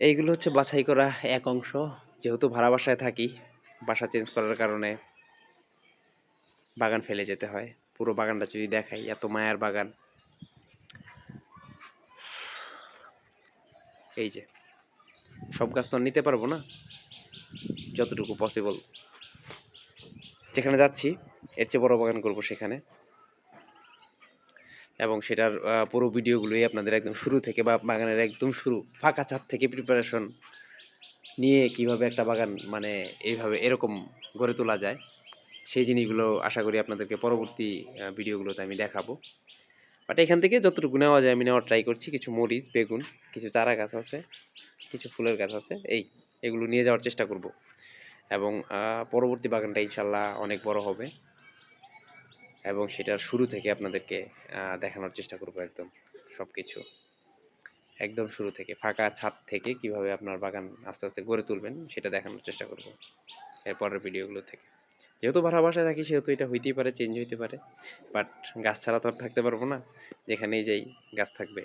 এইগুলো হচ্ছে বাছাই করা এক অংশ। যেহেতু ভাড়া বাসায় থাকি, বাসা চেঞ্জ করার কারণে বাগান ফেলে যেতে হয়। পুরো বাগানটা যদি দেখাই, এত মায়ার বাগান। এই যে, সব গাছ তো নিতে পারব না। যতটুকু পসিবল যেখানে যাচ্ছি, এর চেয়ে বড় বাগান করব সেখানে। এবং সেটার পুরো ভিডিওগুলোই আপনাদের একদম শুরু থেকে বা বাগানের একদম শুরু, ফাঁকা ছাদ থেকে প্রিপারেশন নিয়ে কীভাবে একটা বাগান মানে এইভাবে এরকম গড়ে তোলা যায়, সেই জিনিসগুলো আশা করি আপনাদেরকে পরবর্তী ভিডিওগুলোতে আমি দেখাবো। বাট এখান থেকে যতটুকু নেওয়া যায় আমি নেওয়ার ট্রাই করছি, কিছু মরিচ, বেগুন, কিছু চারা গাছ আছে, কিছু ফুলের গাছ আছে, এই এগুলো নিয়ে যাওয়ার চেষ্টা করব। এবং পরবর্তী বাগানটা ইনশাল্লাহ অনেক বড় হবে। এবং সেটার শুরু থেকে আপনাদেরকে দেখানোর চেষ্টা করব একদম সব কিছু একদম শুরু থেকে, ফাঁকা ছাদ থেকে কীভাবে আপনার বাগান আস্তে আস্তে গড়ে তুলবেন সেটা দেখানোর চেষ্টা করব এরপরের ভিডিওগুলো থেকে। যেহেতু ভাড়া বাসায় থাকি, সেহেতু এটা হইতেই পারে চেঞ্জ হইতে পারে। বাট গাছ ছাড়া তো আর থাকতে পারব না, যেখানেই যাই গাছ থাকবে।